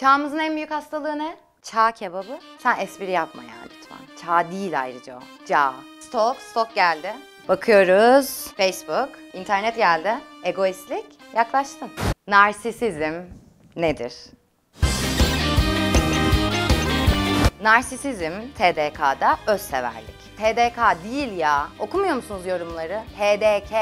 Çağımızın en büyük hastalığı ne? Çağ kebabı. Sen espri yapma ya lütfen. Çağ değil ayrıca o. Çağ. Stalk, stalk geldi. Bakıyoruz. Facebook, internet geldi. Egoistlik, yaklaştın. Narsisizm nedir? Narsisizm TDK'da özseverlik. TDK değil ya. Okumuyor musunuz yorumları? TDK.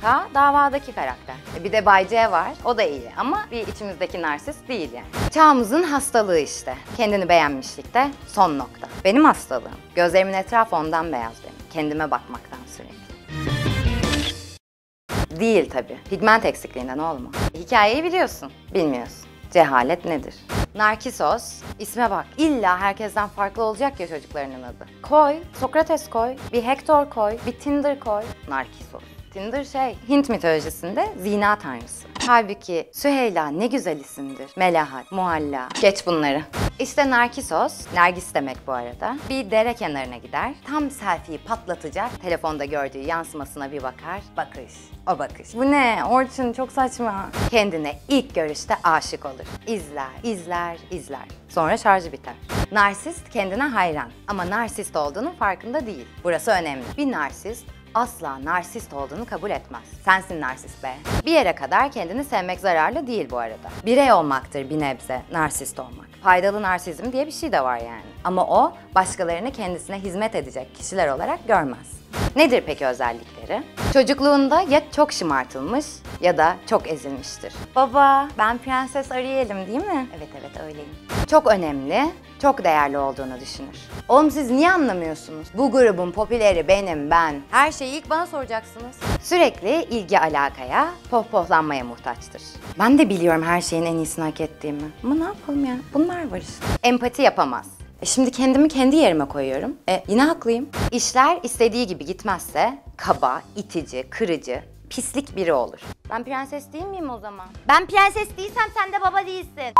K davadaki karakter. E Bir de Bay C var. O da iyi ama bir içimizdeki narsist değil yani. Çağımızın hastalığı işte. Kendini beğenmişlikte son nokta. Benim hastalığım. Gözlerimin etrafı ondan beyaz benim. Kendime bakmaktan sürekli. Değil tabii. Pigment eksikliğinden olma. Hikayeyi biliyorsun. Bilmiyorsun. Cehalet nedir? Narkisos, isme bak. İlla herkesten farklı olacak ya çocuklarının adı. Koy, Sokrates koy, bir Hector koy, bir Tinder koy. Narkisos. Tinder şey, Hint mitolojisinde zina tanrısı. Halbuki Süheyla ne güzel isimdir. Melahat, Mualla. Geç bunları. İşte Narkisos, Nergis demek bu arada. Bir dere kenarına gider. Tam selfie'yi patlatacak. Telefonda gördüğü yansımasına bir bakar. Bakış. O bakış. Bu ne? Orçun çok saçma. Kendine ilk görüşte aşık olur. İzler, izler, izler. Sonra şarjı biter. Narsist kendine hayran ama narsist olduğunun farkında değil. Burası önemli. Bir narsist asla narsist olduğunu kabul etmez. Sensin narsist be. Bir yere kadar kendini sevmek zararlı değil bu arada. Birey olmaktır bir nebze narsist olmak. Faydalı narsizm diye bir şey de var yani. Ama o başkalarını kendisine hizmet edecek kişiler olarak görmez. Nedir peki özellikleri? Çocukluğunda ya çok şımartılmış ya da çok ezilmiştir. Baba, ben Prenses Ariel'im değil mi? Evet evet öyleyim. Çok önemli, çok değerli olduğunu düşünür. Oğlum siz niye anlamıyorsunuz? Bu grubun popüleri benim, ben. Her şeyi ilk bana soracaksınız. Sürekli ilgi alakaya, pohpohlanmaya muhtaçtır. Ben de biliyorum her şeyin en iyisini hak ettiğimi. Ama ne yapalım ya? Bunlar var işte. Empati yapamaz. E şimdi kendimi kendi yerime koyuyorum. E yine haklıyım. İşler istediği gibi gitmezse kaba, itici, kırıcı, pislik biri olur. Ben prenses değil miyim o zaman? Ben prenses değilsem sen de baba değilsin.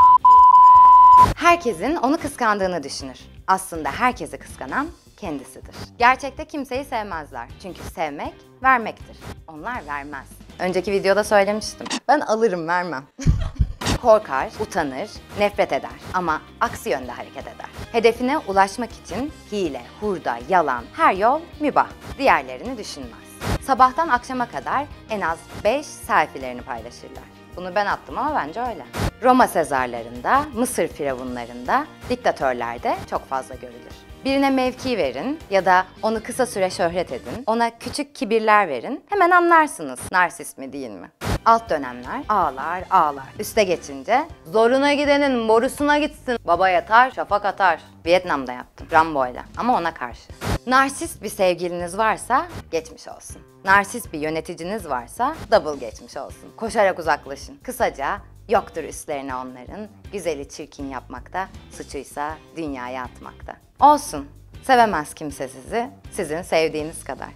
Herkesin onu kıskandığını düşünür. Aslında herkesi kıskanan kendisidir. Gerçekte kimseyi sevmezler. Çünkü sevmek vermektir. Onlar vermez. Önceki videoda söylemiştim. Ben alırım vermem. Korkar, utanır, nefret eder ama aksi yönde hareket eder. Hedefine ulaşmak için hile, hurda, yalan, her yol mübah. Diğerlerini düşünmez. Sabahtan akşama kadar en az 5 selfilerini paylaşırlar. Bunu ben attım ama bence öyle. Roma Sezarlarında, Mısır firavunlarında, diktatörlerde çok fazla görülür. Birine mevki verin ya da onu kısa süre şöhret edin, ona küçük kibirler verin, hemen anlarsınız narsist mi değil mi? Alt dönemler ağlar ağlar. Üste geçince zoruna gidenin borusuna gitsin. Baba yatar, şafak atar. Vietnam'da yaptım Rambo'yla ama ona karşı. Narsist bir sevgiliniz varsa geçmiş olsun. Narsist bir yöneticiniz varsa double geçmiş olsun. Koşarak uzaklaşın. Kısaca yoktur üstlerine onların. Güzeli çirkin yapmakta, suçuysa dünyaya atmakta. Olsun. Sevemez kimse sizi, sizin sevdiğiniz kadar.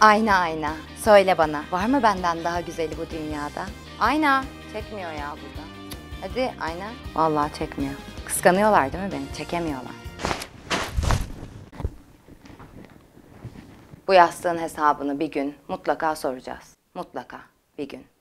Ayna ayna, söyle bana. Var mı benden daha güzeli bu dünyada? Ayna, çekmiyor ya burada. Hadi ayna. Vallahi çekmiyor. Kıskanıyorlar değil mi beni? Çekemiyorlar. Bu yastığın hesabını bir gün mutlaka soracağız. Mutlaka bir gün.